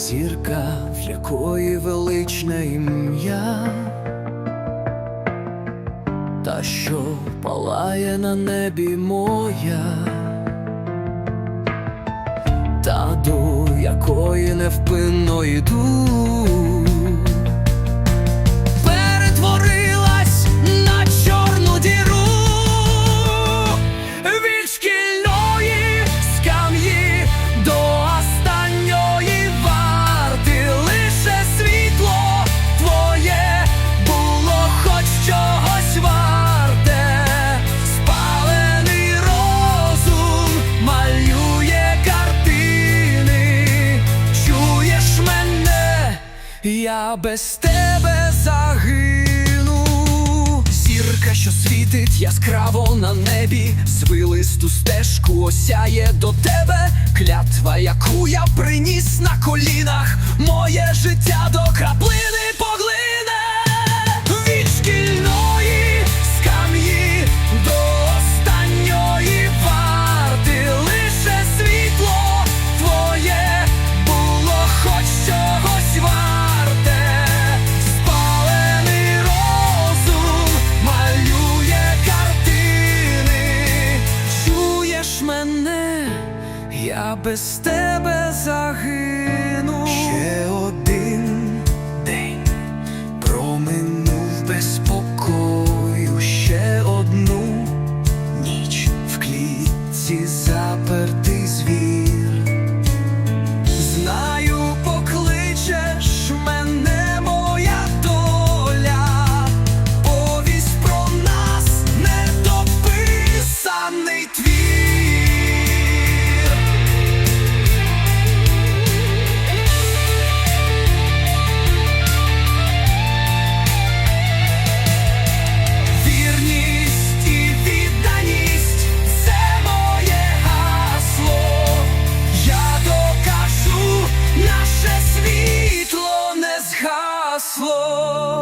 зірка, в якої величне ім'я, та що палає на небі моя, та до якої невпинно йду. Я без тебе загину. Зірка, що світить яскраво на небі, звилисту стежку осяє до тебе. Клятва, яку я приніс на колінах, моє життя до краплини я без тебе загину. slow.